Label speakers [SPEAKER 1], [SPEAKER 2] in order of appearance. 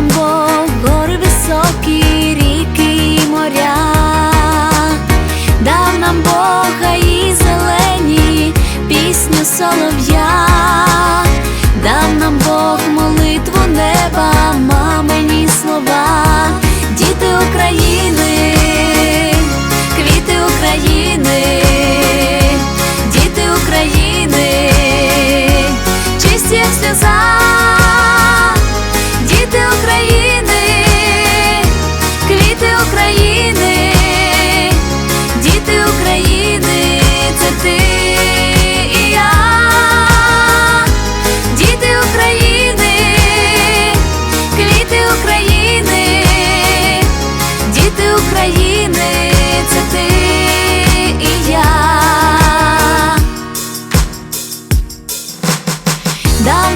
[SPEAKER 1] Там Бог, гори високі, ріки і моря.